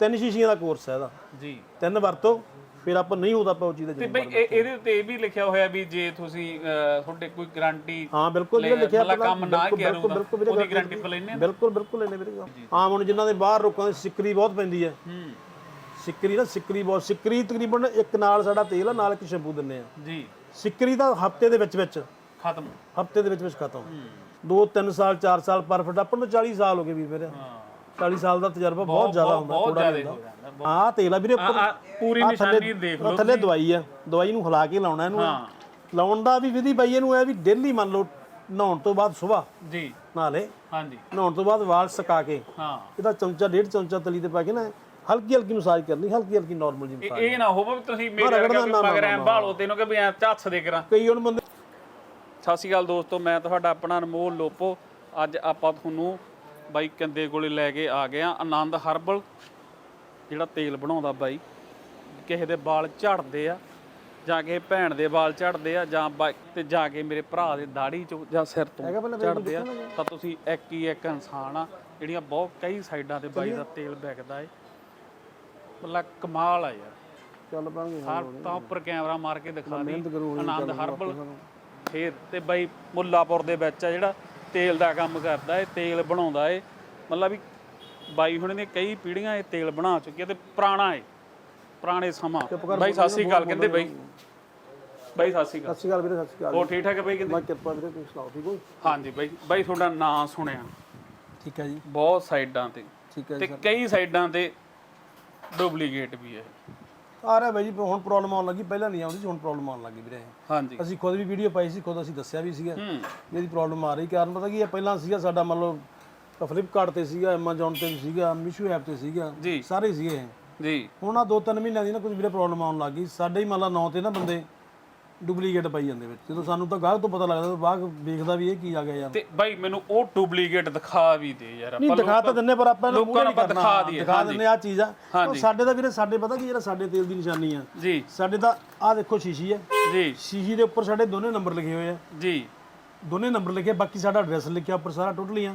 ਤਿੰਨ ਸ਼ੀਸ਼ੀਆਂ ਦਾ ਕੋਰਸ ਹੈ ਇਹਦਾ। ਜੀ। ਤਿੰਨ ਵਰਤੋ ਫਿਰ ਆਪਾਂ ਨਹੀਂ ਹੁੰਦਾ ਆਪਾਂ ਉਹ ਚੀਜ਼ ਤੇ ਦੇ ਬਈ ਇਹ- ਇਹਦੇ ਉੱਤੇ ਇਹ ਵੀ ਲਿਖਿਆ ਹੋਇਆ ਵੀ ਜੇ ਤੁਸੀਂ ਅਹ, ਤੁਹਾਡੇ ਕੋਈ ਗਾਰੰਟੀ ਹਾਂ ਬਿਲਕੁਲ ਜਿਹੜਾ ਲਿਖਿਆ ਮਤਲਬ ਕੰਮ ਨਾ ਬਿਲਕੁਲ, ਕਿਹਾ ਬਿਲਕੁਲ, ਬਿਲਕੁਲ ਵੀਰੇ, ਉਹਦੀ ਗਾਰੰਟੀ ਲੈਣੇ ਬਿਲਕੁਲ ਬਿਲਕੁਲ ਲੈਣੇ ਵੀਰੇ ਆਮ ਹੁਣ ਜਿਨ੍ਹਾਂ ਦੇ ਬਾਹਰ ਰੋਕਾਂ ਦੀ ਸਿੱਕਰੀ ਬਹੁਤ ਪੈਂਦੀ ਹੈ। ਹੂੰ। ਸਿੱਕਰੀ ਨਾ ਸਿੱਕਰੀ ਬਹੁਤ ਸਿੱਕਰੀ ਤਕਰੀਬਨ ਇੱਕ ਨਾਲ ਸਾਡਾ ਤੇਲ ਆ ਨਾਲ ਇੱਕ ਸ਼ੈਂਪੂ ਦਿੰਨੇ ਆ। ਜੀ। ਸਿੱਕਰੀ ਦਾ ਹਫ਼ਤੇ ਦੇ ਵਿੱਚ ਵਿੱਚ। ਖਤਮ। ਹਫ਼ਤੇ ਦੇ ਵਿੱਚ ਵਿੱਚ ਖਤਮ। 2 3 ਸਾਲ 4 ਸਾਲ ਪਰ ਫਿਟ ਆਪਾਂ ਨੂੰ 40 ਸਾਲ ਹੋ ਗਏ ਵੀਰ ਮੇਰੇ ਹਾਂ। 40 ਸਾਲ ਦਾ ਤਜਰਬਾ ਬਹੁਤ ਜ਼ਿਆਦਾ ਹੁੰਦਾ ਬਹੁਤ ਥੋੜਾ ਜ਼ਿਆਦਾ ਹੁੰਦਾ। ਹਾਂ ਤੇਲ ਆ ਵੀਰੇ ਉੱਪਰ। ਪੂਰੀ ਨਿਸ਼ਾਨੀ ਦੇਖ ਲਓ ਥੱਲੇ ਦਵਾਈ ਆ। ਦਵਾਈ ਨੂੰ ਹਿਲਾ ਕੇ ਲਾਉਣਾ ਇਹਨੂੰ। ਹਾਂ। ਲਾਉਣ ਦਾ ਵੀ ਵਿਧੀ ਬਾਈ ਇਹਨੂੰ ਹੈ ਵੀ ਡੇਲੀ ਮੰਨ ਲਓ ਨਹਾਉਣ ਤੋਂ ਬਾਅਦ ਸਵੇਰ ਜੀ। ਨਹਾ ਲੇ। ਹਾਂਜੀ। ਨਹਾਉਣ ਤੋਂ ਬਾਅਦ ਵਾਲ ਸੁਕਾ ਕੇ। ਹਾਂ। ਇਹਦਾ ਚਮਚਾ ਡੇਢ ਚਮਚਾ ਤਲੀ ਤੇ ਪਾ ਕੇ ਨਾ ਹਲਕੀ ਹਲਕੀ ਮਸਾਜ ਕਰਨੀ ਹਲਕੀ ਹਲਕੀ ਨਾਰਮਲ ਜੀ ਇਹ- ਮਸਾਜ। ਇਹ ਨਾ ਹੋਵੇ ਵੀ ਤੁਸੀਂ ਮੇਰੇ ਨਾ, ਮਗਰ ਭਾਲੋ ਤੈਨੂੰ ਕਿ ਵੀ ਐ ਝੱਸ ਦੇ ਕਰਾਂ। ਕਈ ਹੁਣ ਬੰਦੇ ਸਤਿ ਸ਼੍ਰੀ ਅਕਾਲ ਦੋਸਤੋ ਮੈਂ ਤੁਹਾਡਾ ਆਪਣਾ ਅਨਮੋਲ ਲੋਪੋ। ਅੱਜ ਆਪਾਂ ਤੁਹਾਨੂੰ ਬਾਈ ਕੰਦੇ ਕੋਲੇ ਲੈ ਕੇ ਆ ਗਏ ਆ ਆਨੰਦ ਹਰਬਲ ਜਿਹੜਾ ਤੇਲ ਬਣਾਉਂਦਾ ਬਾਈ ਕਿਸੇ ਦੇ ਵਾਲ ਝੜਦੇ ਆ ਜਾਂ ਕਿਸੇ ਭੈਣ ਦੇ ਵਾਲ ਝੜਦੇ ਆ ਜਾਂ ਤੇ ਜਾ ਕੇ ਮੇਰੇ ਭਰਾ ਦੇ ਦਾੜੀ ਚੋਂ ਜਾਂ ਸਿਰ ਤੋਂ ਝੜਦੇ ਆ। ਤਾਂ ਤੁਸੀਂ ਇੱਕ ਹੀ ਇੱਕ ਇਨਸਾਨ ਆ ਜਿਹੜੀਆਂ ਬਹੁਤ ਕਈ ਸਾਈਡਾਂ ਤੇ ਬਾਈ ਦਾ ਤੇਲ ਵਿਕਦਾ ਏ। ਮਤਲਬ ਕਮਾਲ ਆ ਯਾਰ। ਚੱਲ ਪਾਂਗੇ ਹਰ ਤਾਂ ਉੱਪਰ ਕੈਮਰਾ ਮਾਰ ਕੇ ਦਿਖਾ ਦੀ। ਆਨੰਦ ਹਰਬਲ। ਫੇਰ ਤੇ ਬਾਈ ਮੁੱਲਾਪੁਰ ਦੇ ਵਿੱਚ ਆ ਜਿਹੜਾ ਤੇਲ ਦਾ ਕੰਮ ਕਰਦਾ ਏ ਤੇਲ ਬਣਾਉਂਦਾ ਏ। ਮਤਲਬ ਵੀ ਬਾਈ ਹੁਣ ਨੇ ਕਈ ਪੀੜ੍ਹੀਆਂ ਇਹ ਤੇਲ ਬਣਾ ਚੁੱਕੇ ਤੇ ਪੁਰਾਣਾ ਏ ਪੁਰਾਣੇ ਸਮਾਂ। ਬਾਈ ਸਤਿ ਸ੍ਰੀ ਅਕਾਲ ਕਹਿੰਦੇ ਬਾਈ। ਬਾਈ ਸਤਿ ਸ੍ਰੀ ਅਕਾਲ। ਸਤਿ ਸ਼੍ਰੀ ਅਕਾਲ ਵੀਰੇ ਸਤਿ ਸ਼੍ਰੀ ਅਕਾਲ। ਹੋਰ ਠੀਕ ਠਾਕ ਹੈ ਬਾਈ ਕਹਿੰਦੇ? ਮੈਂ ਕਿਰਪਾ ਵੀਰੇ ਤੁਸੀਂ ਸੁਣਾਓ ਠੀਕ ਹੋ? ਹਾਂਜੀ ਬਾਈ ਬਾਈ ਤੁਹਾਡਾ ਨਾਂ ਸੁਣਿਆ। ਠੀਕ ਹੈ ਜੀ। ਬਹੁਤ ਸਾਈਡਾਂ ਤੇ। ਠੀਕ ਹੈ ਤੇ ਕਈ ਸਾਈਡਾਂ ਤੇ ਡੁਪਲੀਕੇਟ ਵੀ ਹੈ। ਆ ਰਿਹਾ ਬਾਈ ਜੀ ਹੁਣ ਪ੍ਰੋਬਲਮ ਆਉਣ ਲੱਗੀ ਪਹਿਲਾਂ ਨਹੀਂ ਆਉਂਦੀ ਸੀ ਹੁਣ ਪ੍ਰੋਬਲਮ ਆਉਣ ਲੱਗੀ ਵੀਰੇ। ਹਾਂਜੀ। ਅਸੀਂ ਖੁਦ ਵੀ ਵੀਡੀਓ ਪਾਈ ਸੀ ਖੁਦ ਅਸੀਂ ਦੱਸਿਆ ਵੀ ਸੀਗਾ। ਇਹਦੀ ਪ੍ਰੋਬਲਮ ਆ ਰਹੀ ਕਾਰਨ ਪਤਾ ਕੀ ਹੈ ਪਹਿਲਾਂ ਸੀਗਾ ਸਾਡਾ ਮੰਨ ਲਓ ਫਲਿੱਪਕਾਰਟ ਤੇ ਸੀਗਾ Amazon ਤੇ ਸੀਗਾ ਮੀਸ਼ੋ ਐਪ ਤੇ ਸੀਗਾ ਸਾਰੇ ਸੀਗੇ ਇਹ। ਜੀ। ਹੁਣ ਆ ਦੋ ਤਿੰਨ ਮਹੀਨਿਆਂ ਦੀ ਨਾ ਕੁਝ ਵੀਰੇ ਪ੍ਰੋਬਲਮ ਆਉਣ ਲੱਗੀ ਸਾਡੇ ਹੀ ਮੰਨ ਲਾ ਨੌ ਤੇ ਨਾ ਬੰਦੇ ਡੁਪਲੀਕੇਟ ਪਾਈ ਜਾਂਦੇ ਵਿੱਚ। ਜਦੋਂ ਸਾਨੂੰ ਤਾਂ ਗਾਹਕ ਤੋਂ ਪਤਾ ਲੱਗਦਾ ਗਾਹਕ ਵੇਖਦਾ ਵੀ ਇਹ ਕੀ ਆ ਗਿਆ ਯਾਰ ਤੇ ਬਾਈ ਮੈਨੂੰ ਉਹ ਡੁਪਲੀਕੇਟ ਦਿਖਾ ਵੀ ਦੇ ਯਾਰ ਨਹੀਂ ਆਪਾਂ ਦਿਖਾ ਤਾਂ ਦਿੰਨੇ ਪਰ ਆਪਾਂ ਇਹਨੂੰ ਲੋਕਾਂ ਨੂੰ ਦਿਖਾ। ਦਈਏ, ਦਿਖਾ ਦਿੰਨੇ ਆ ਚੀਜ਼ ਆ। ਸਾਡੇ ਦਾ ਵੀਰੇ ਸਾਡੇ ਪਤਾ ਕੀ ਜਿਹੜਾ ਸਾਡੇ ਤੇਲ ਦੀ ਨਿਸ਼ਾਨੀ ਆ। ਜੀ। ਸਾਡੇ ਤਾਂ ਆ ਦੇਖੋ ਸ਼ੀਸ਼ੀ ਹੈ ਜੀ। ਸ਼ੀਸ਼ੀ ਦੇ ਉੱਪਰ ਸਾਡੇ ਦੋਨੇ ਨੰਬਰ ਲਿਖੇ ਹੋਏ ਆ। ਜੀ। ਦੋਨੇ ਨੰਬਰ ਲਿਖੇ ਬਾਕੀ ਸਾਡਾ ਐਡਰੈਸ ਲਿਖਿਆ ਉੱਪਰ ਸਾਰਾ ਟੋਟਲੀ ਆ।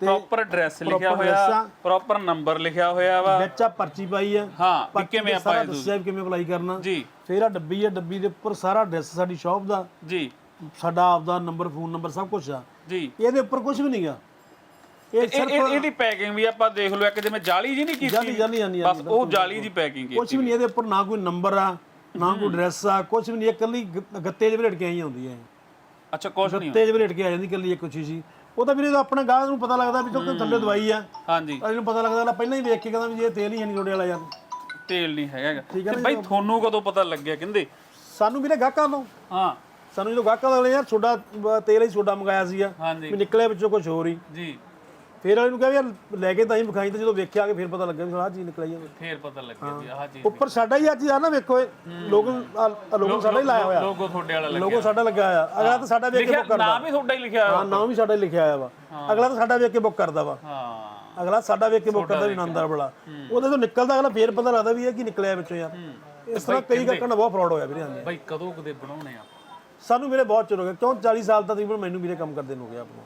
ਪ੍ਰੋਪਰ ਐਡਰੈਸ ਲਿਖਿਆ ਹੋਇਆ। ਪ੍ਰੋਪਰ ਨੰਬਰ ਲਿਖਿਆ ਹੋਇਆ ਵਾ। ਵਿੱਚ ਆ ਪਰਚੀ ਪਾਈ ਆ। ਹਾਂ ਵੀ ਕਿਵੇਂ ਆਪਾਂ ਦੱਸਿਆ ਕਿਵੇਂ ਅਪਲਾਈ ਕਰਨਾ। ਜੀ। ਫਿਰ ਆ ਡੱਬੀ ਆ ਡੱਬੀ ਦੇ ਉੱਪਰ ਸਾਰਾ ਐਡਰੈਸ ਸਾਡੀ ਸ਼ਾਪ ਦਾ। ਜੀ। ਸਾਡਾ ਆਪਦਾ ਨੰਬਰ ਫੋਨ ਨੰਬਰ ਸਭ ਕੁਝ ਆ। ਜੀ। ਇਹਦੇ ਉੱਪਰ ਕੁਝ ਵੀ ਨਹੀਂਗਾ ਇਹ ਇਹ ਇਹ- ਇਹਦੀ ਪੈਕਿੰਗ ਵੀ ਆਪਾਂ ਦੇਖ ਲਓ ਇੱਕ ਜਿਵੇਂ ਜਾਲੀ ਜੀ ਨਹੀਂ ਕੀਤੀ। ਜਾਲੀ ਜਾਲੀ ਆਨੀ ਬਸ ਉਹ ਜਾਲੀ ਦੀ ਪੈਕਿੰਗ ਕੁਝ ਵੀ ਨਹੀਂ ਇਹਦੇ ਉੱਪਰ ਨਾ ਕੋਈ ਨੰਬਰ ਆ ਨਾ ਕੋਈ ਐਡਰੈਸ ਆ ਕੁਝ ਵੀ ਨਹੀਂ ਇਹ ਇਕੱਲੀ ਗ- ਗੱਤੇ ਜਿਹੇ ਲਟਕੇ ਆਈ ਹੁੰਦੀ ਹੈ ਅੱਛਾ ਕੁਛ ਨਹੀਂ ਗੱਤੇ ਜਿਹੇ ਲਟਕੇ ਆ ਜਾਂਦੀ ਇਕੱਲੀ ਇੱਕ ਚੀਜ਼ ਹੀ। ਉਹ ਤਾਂ ਵੀਰੇ ਆਪਣੇ ਗਾਹਕ ਨੂੰ ਪਤਾ ਲੱਗਦਾ ਵੀ ਤੋਂ ਥੱਲੇ ਦਵਾਈ ਆ ਹਾਂਜੀ। ਤਾਂ ਇਹਨੂੰ ਪਤਾ ਲੱਗਦਾ ਪਹਿਲਾਂ ਹੀ ਵੇਖ ਕੇ ਕਹਿੰਦਾ ਵੀ ਇਹ ਤੇਲ ਹੀ ਹੈ ਨਹੀਂ ਤੁਹਾਡੇ ਵਾਲਾ ਯਾਰ। ਤੇਲ ਨਹੀਂ ਹੈਗਾ ਗਾ। ਤੇ ਬਾਈ ਤੁਹਾਨੂੰ ਕਦੋਂ ਪਤਾ ਲੱਗਿਆ ਕਹਿੰਦੇ? ਸਾਨੂੰ ਵੀਰੇ ਗਾਹਕਾਂ ਤੋਂ। ਹਾਂ। ਸਾਨੂੰ ਜਦੋਂ ਗਾਹਕਾਂ ਵਾਲੇ ਯਾਰ ਛੋਡਾ ਤੇਲ ਹੀ ਛੋਡਾ ਮੰਗਾਇਆ ਸੀਗਾ। ਹਾਂਜੀ। ਵੀ ਨਿਕਲਿਆ ਵਿੱਚੋਂ ਕੁਝ ਹੋਰ ਹੀ। ਜੀ। ਫਿਰ ਇਹਨੂੰ ਕਿਹਾ ਵੀ ਯਾਰ ਲੈ ਕੇ ਤਾਂ ਹੀ ਵਿਖਾਈ ਤੇ ਜਦੋਂ ਵੇਖਿਆ ਕਿ ਫਿਰ ਪਤਾ ਲੱਗਿਆ ਵੀ ਆਹ ਚੀਜ਼ ਨਿਕਲਿਆ ਜਾਂਦਾ ਫੇਰ ਪਤਾ ਲੱਗਿਆ ਵੀ ਆਹ ਚੀਜ਼ ਉੱਪਰ ਸਾਡਾ ਹੀ ਆ ਚੀਜ਼ ਆ ਨਾ ਵੇਖੋ ਇਹ। ਲੋਗੋ ਲੋਗੋ ਸਾਡਾ ਹੀ ਲਾਇਆ ਹੋਇਆ। ਲੋਗੋ ਤੁਹਾਡੇ ਵਾਲਾ ਲੱਗਿਆ। ਲੋਗੋ ਸਾਡਾ ਲੱਗਾ ਆ ਅਗਲਾ ਤਾਂ ਸਾਡਾ ਵੇਖ ਕੇ ਲਿਖਿਆ ਬੁੱਕ ਕਰਦਾ। ਨਾਮ ਵੀ ਤੁਹਾਡਾ ਹੀ ਲਿਖਿਆ ਹੋਇਆ। ਹਾਂ ਨਾਮ ਵੀ ਸਾਡਾ ਹੀ ਲਿਖਿਆ ਆਇਆ ਵਾ। ਅਗਲਾ ਤਾਂ ਸਾਡਾ ਵੇਖ ਕੇ ਬੁੱਕ ਕਰਦਾ ਵਾ। ਹਾਂ। ਅਗਲਾ ਸਾਡਾ ਵੇਖ ਕੇ ਬੁੱਕ ਕਰਦਾ ਵੀ ਆਨੰਦਾਰ ਬੜਾ ਉਹਦੇ ਤੋਂ ਨਿਕਲਦਾ ਅਗਲਾ ਫੇਰ ਪਤਾ ਲੱਗਦਾ ਵੀ ਇਹ ਕੀ ਨਿਕਲਿਆ ਵਿੱਚੋਂ ਯਾਰ। ਇਸ ਤਰ੍ਹਾਂ ਕਈ ਗਾਹਕਾਂ ਨਾਲ ਬਹੁਤ ਫਰਾਡ ਹੋਇਆ ਵੀਰੇ ਹਾਂਜੀ। ਬਾਈ ਕਦੋਂ ਕਦੇ ਬਣਾਉਣੇ ਆ? ਸਾਨੂੰ ਵੀਰੇ ਬਹੁਤ ਚਿਰ ਹੋ ਗਿਆ ਕਿਉਂ 40 ਸਾਲ ਤੱਕ ਤਕਰੀਬਨ ਮੈਨੂੰ ਵੀਰੇ ਕੰਮ ਕਰਦੇ ਨੂੰ ਹੋ ਗਿਆ ਆਪ ਨੂੰ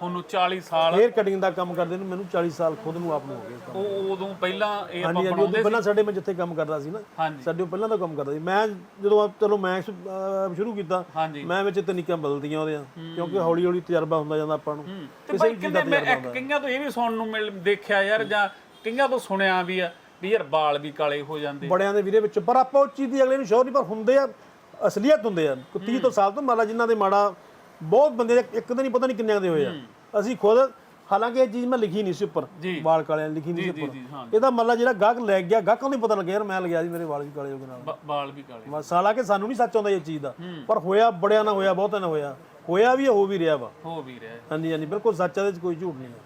ਤੁਹਾਨੂੰ 40 ਸਾਲ ਹੇਅਰ ਕਟਿੰਗ ਦਾ ਕੰਮ ਕਰਦੇ ਨੂੰ ਮੈਨੂੰ 40 ਸਾਲ ਖੁਦ ਨੂੰ ਆਪ ਨੂੰ ਹੋ ਗਏ ਇਸ ਕੰਮ। ਉਹ ਉਦੋਂ ਪਹਿਲਾਂ ਇਹ ਆਪਾਂ ਹਾਂਜੀ ਹਾਂਜੀ ਉਦੋਂ ਪਹਿਲਾਂ ਸਾਡੇ ਮੈਂ ਜਿੱਥੇ ਕੰਮ ਕਰਦਾ ਸੀ ਨਾ ਹਾਂਜੀ। ਸਾਡੇ ਪਹਿਲਾਂ ਦਾ ਕੰਮ ਕਰਦਾ ਸੀ। ਮੈਂ ਜਦੋਂ ਆਪ- ਚਲੋ ਮੈਂ ਸ਼- ਅਹ ਸ਼ੁਰੂ ਕੀਤਾ ਹਾਂਜੀ। ਮੈਂ ਵਿੱਚ ਤਕਨੀਕਾਂ ਬਦਲਦੀਆਂ ਉਹਦੀਆਂ ਕਿਉਂਕਿ ਹੌਲੀ ਹੌਲੀ ਤਜਰਬਾ ਹੁੰਦਾ ਜਾਂਦਾ ਆਪਾਂ ਨੂੰ। ਤੇ ਬਾਈ ਕਹਿੰਦੇ ਮੈਂ ਇੱਕ ਕਈਆਂ ਤੋਂ ਇਹ ਵੀ ਸੁਣਨ ਨੂੰ ਮਿਲ ਦੇਖਿਆ ਯਾਰ ਜਾਂ ਕਈਆਂ ਤੋਂ ਸੁਣਿਆ ਵੀ ਆ ਵੀ ਯਾਰ ਵਾਲ ਵੀ ਕਾਲੇ ਹੋ ਜਾਂਦੇ। ਬੜਿਆਂ ਦੇ ਵੀਰੇ ਵਿੱਚ ਪਰ ਆਪਾਂ ਉਹ ਚੀਜ਼ ਦੀ ਅਗਲੇ ਨੂੰ ਸ਼ੋਰ ਨਹੀਂ ਪਰ ਹੁੰਦੇ ਆ ਅਸਲੀਅਤ ਹੁੰਦੇ ਆ। 30 ਤੋਂ ਸਾਲ ਤੋਂ ਮਾਲਾ ਜਿਨ੍ਹਾਂ ਦੇ ਮਾੜਾ ਬਹੁਤ ਬੰਦੇ ਦੇ ਇੱਕ ਦਿਨ ਹੀ ਪਤਾ ਨਹੀਂ ਕਿੰਨਿਆਂ ਦੇ ਹੋਏ ਆ। ਅਸੀਂ ਖੁਦ ਹਾਲਾਂਕਿ ਇਹ ਚੀਜ਼ ਮੈਂ ਲਿਖੀ ਨਹੀਂ ਸੀ ਉੱਪਰ ਵਾਲ ਕਾਲਿਆਂ ਦੀ ਲਿਖੀ ਨਹੀਂ ਸੀ ਜੀ ਉੱਪਰ। ਜੀ ਹਾਂ। ਇਹਦਾ ਮਤਲਬ ਜਿਹੜਾ ਗਾਹਕ ਲੈ ਗਿਆ ਗਾਹਕਾਂ ਨੂੰ ਹੀ ਪਤਾ ਲੱਗਿਆ ਯਾਰ ਮੈਂ ਲਗਿਆ ਸੀ ਮੇਰੇ ਵਾਲ ਵੀ ਕਾਲੇ ਹੋ ਗਏ ਨਾਲ। ਵਾਲ ਵੀ ਕਾਲੇ। ਬਸ ਹਾਲਾਂਕਿ ਸਾਨੂੰ ਨਹੀਂ ਸੱਚ ਆਉਂਦਾ ਇਹ ਚੀਜ਼ ਦਾ। ਪਰ ਹੋਇਆ ਬੜਿਆਂ ਨਾਲ ਹੋਇਆ ਬਹੁਤਾਂ ਨਾਲ ਹੋਇਆ। ਹੋਇਆ ਵੀ ਆ, ਹੋ ਵੀ ਰਿਹਾ ਵਾ। ਹੋ ਵੀ ਰਿਹਾ। ਹੈ। ਹਾਂਜੀ ਹਾਂਜੀ ਬਿਲਕੁਲ ਸੱਚ ਆ, ਇਹਦੇ ਵਿੱਚ ਕੋਈ ਝੂਠ ਨਹੀਂ ਹੈ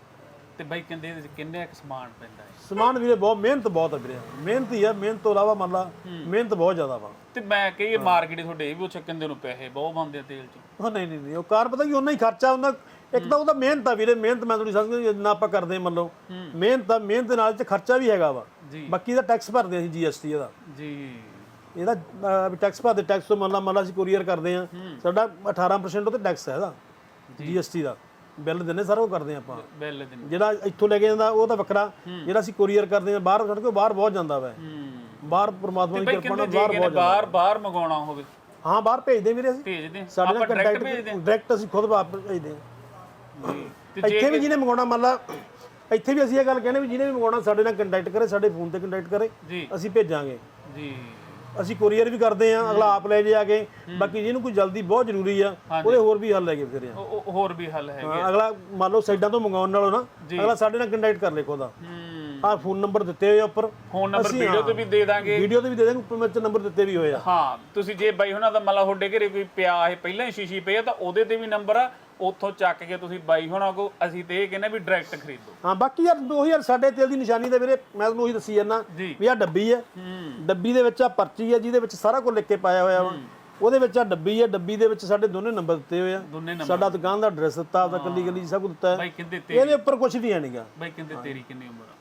ਤੇ ਬਾਈ ਕਹਿੰਦੇ ਇਹਦੇ ਚ ਕਿੰਨੇ ਕੁ ਸਮਾਨ ਪੈਂਦਾ ਹੈ? ਸਮਾਨ ਵੀਰੇ ਬਹੁਤ ਮਿਹਨਤ ਬਹੁਤ ਹੈ ਵੀਰੇ। ਮਿਹਨਤ ਹੀ ਆ ਮਿਹਨਤ ਤੋਂ ਇਲਾਵਾ ਮੰਨ ਲਾ ਮਿਹਨਤ ਬਹੁਤ ਜ਼ਿਆਦਾ ਵਾ। ਤੇ ਮੈਂ ਕਹੀਏ ਮਾਰਕੀਟ ਤੁਹਾਡੇ ਇਹ ਵੀ ਉੱਥੇ ਕਹਿੰਦੇ ਨੂੰ ਪੈਸੇ ਬਹੁਤ ਬੰਦੇ ਤੇਲ ਚ। ਉਹ ਨਹੀਂ ਨਹੀਂ ਨਹੀਂ ਉਹ ਕਾਰ ਪਤਾ ਕੀ ਉਹਨਾਂ ਹੀ ਖਰਚਾ ਹੁੰਦਾ ਇੱਕ ਤਾਂ ਉਹਦਾ ਮਿਹਨਤ ਆ ਵੀਰੇ ਮਿਹਨਤ ਮੈਂ ਥੋੜੀ ਸਮਝ ਜਿੰਨਾ ਆਪਾਂ ਕਰਦੇ ਮੰਨ ਲਓ ਮਿਹਨਤ ਆ ਮਿਹਨਤ ਦੇ ਨਾਲ ਚ ਖਰਚਾ ਵੀ ਹੈਗਾ ਵਾ। ਜੀ। ਬਾਕੀ ਦਾ ਟੈਕਸ ਭਰਦੇ ਅਸੀਂ ਜੀਐਸਟੀ ਇਹਦਾ। ਜੀ। ਇਹਦਾ ਟੈਕਸ ਭਰਦੇ ਟੈਕਸ ਤੋਂ ਮੰਨ ਲਾ ਮੰਨ ਲਾ ਅਸੀਂ ਕੋਰੀਅਰ ਕਰਦੇ ਆ ਸਾਡਾ 18% ਉਹ ਤੇ ਟੈਕਸ ਹੈ ਇਹਦਾ ਜੀਐਸਟੀ ਦਾ। ਬਿੱਲ ਦਿੰਨੇ ਸਾਰਾ ਉਹ ਕਰਦੇ ਆਪਾਂ। ਬਿੱਲ ਦਿਨ ਜਿਹੜਾ ਇੱਥੋਂ ਲੈ ਕੇ ਜਾਂਦਾ ਉਹ ਤਾਂ ਵੱਖਰਾ। ਜਿਹੜਾ ਅਸੀਂ ਕੋਰੀਅਰ ਕਰਦੇ ਆ ਬਾਹਰ ਸਾਡੇ ਕੋਲ ਬਾਹਰ ਬਹੁਤ ਜਾਂਦਾ ਵਾ। ਹੂੰ। ਬਾਹਰ ਪ੍ਰਮਾਤਮਾ ਦੀ ਕਿਰਪਾ ਨਾਲ ਬਾਹਰ ਕਿਨੇ ਬਾਹਰ ਬਾਹਰ ਮੰਗਾਉਣਾ ਹੋਵੇ। ਹਾਂ ਬਾਹਰ ਭੇਜਦੇ ਵੀਰੇ ਅਸੀਂ। ਭੇਜਦੇ ਹਾਂ। ਸਾਡੇ ਨਾਲ ਆਪਾਂ ਡਾਇਰੈਕਟ ਕੰਟੈਕਟ ਭੇਜਦੇ। ਡਾਇਰੈਕਟ ਅਸੀਂ ਖੁਦ ਆਪ ਭੇਜਦੇ ਹਾਂ। ਜੀ ਤੇ ਇੱਥੇ ਵੀ ਜਿਹਨੇ ਮੰਗਾਉਣਾ ਮੰਨ ਲਾ ਇੱਥੇ ਵੀ ਅਸੀਂ ਇਹ ਗੱਲ ਕਹਿੰਦੇ ਵੀ ਜਿਹਨੇ ਵੀ ਮੰਗਾਉਣਾ ਸਾਡੇ ਨਾਲ ਕੰਟੈਕਟ ਕਰੇ ਸਾਡੇ ਫੋਨ ਤੇ ਕੰਟੈਕਟ ਕਰੇ। ਜੀ। ਅਸੀਂ ਭੇਜਾਂਗੇ। ਜੀ। ਅਸੀਂ ਕੋਰੀਅਰ ਵੀ ਕਰਦੇ ਆ ਅਗਲਾ ਆਪ ਲੈ ਜੇ ਆ ਕੇ। ਬਾਕੀ ਜਿਹਨੂੰ ਕੋਈ ਜਲਦੀ ਬਹੁਤ ਜ਼ਰੂਰੀ ਆ ਉਹਦੇ ਹੋਰ ਵੀ ਹੱਲ ਹੈਗੇ ਫਿਰ ਉਹ- ਉਹ ਹੋਰ ਵੀ ਹੱਲ ਹੈਗੇ ਹਾਂ, ਅਗਲਾ ਮੰਨ ਲਓ ਸਾਈਡਾਂ ਤੋਂ ਮੰਗਾਉਣ ਨਾਲੋਂ ਨਾ ਅਗਲਾ ਸਾਡੇ ਨਾਲ ਕੰਟੈਕਟ ਕਰ ਲੇ ਖੁਦਾ ਹੂੰ। ਆਹ ਫੋਨ ਨੰਬਰ ਦਿੱਤੇ ਹੋਏ ਆ ਉੱਪਰ। ਫੋਨ ਨੰਬਰ ਅਸੀਂ, ਵੀਡੀਓ ਤੇ ਵੀ ਦੇ ਦਾਂਗੇ। ਵੀਡੀਓ ਤੇ ਵੀ ਦੇ ਦਾਂਗੇ ਉੱਪਰ ਵਿੱਚ ਨੰਬਰ ਦਿੱਤੇ ਵੀ ਹੋਏ ਆ। ਹਾਂ ਤੁਸੀਂ ਜੇ ਬਾਈ ਹੁਣਾਂ ਦਾ ਮਤਲਬ ਤੁਹਾਡੇ ਘਰੇ ਕੋਈ ਪਿਆ ਹੈ ਪਹਿਲਾਂ ਹੀ ਸ਼ੀਸ਼ੀ ਪਈ ਆ ਤਾਂ ਉਹਦੇ ਤੇ ਵੀ ਨੰਬਰ ਆ ਉੱਥੋਂ ਚੱਕ ਕੇ ਤੁਸੀਂ ਬਾਈ ਹੁਣਾਂ ਕੋ ਅਸੀਂ ਤੇ ਇਹ ਕਹਿੰਦੇ ਵੀ ਡਾਇਰੈਕਟ ਖਰੀਦੋ। ਹਾਂ ਬਾਕੀ ਯਾਰ ਉਹੀ ਯਾਰ ਸਾਡੇ ਤੇਲ ਦੀ ਨਿਸ਼ਾਨੀ ਤੇ ਵੀਰੇ ਮੈਂ ਤੁਹਾਨੂੰ ਉਹੀ ਦੱਸੀ ਜਾਂਦਾ ਜੀ। ਵੀ ਆ ਡੱਬੀ ਹੈ। ਡੱਬੀ ਦੇ ਵਿੱਚ ਆ ਪਰਚੀ ਹੈ ਜਿਹਦੇ ਵਿੱਚ ਸਾਰਾ ਕੁਝ ਲਿਖ ਕੇ ਪਾਇਆ ਹੋਇਆ ਵਾ। ਉਹਦੇ ਵਿੱਚ ਆ ਡੱਬੀ ਹੈ ਡੱਬੀ ਦੇ ਵਿੱਚ ਸਾਡੇ ਦੋਨੇ ਨੰਬਰ ਦਿੱਤੇ ਹੋਏ ਆ। ਦੋਨੇ ਸਾਡਾ ਦੁਕਾਨ ਦਾ ਐਡਰੈਸ ਦਿੱਤਾ ਆਪਦਾ ਕੱਲੀ ਕੱਲੀ ਸਭ ਕੁਝ ਦਿੱਤਾ ਹੈ। ਬਾਈ ਇਹਦੇ ਉੱਪਰ ਕੁਝ ਵੀ ਹੈ ਨਹੀਂਗਾ ਬਾਈ ਕਹਿੰਦੇ ਤੇਰੀ ਕਿੰਨੀ ਉਮਰ ਆ?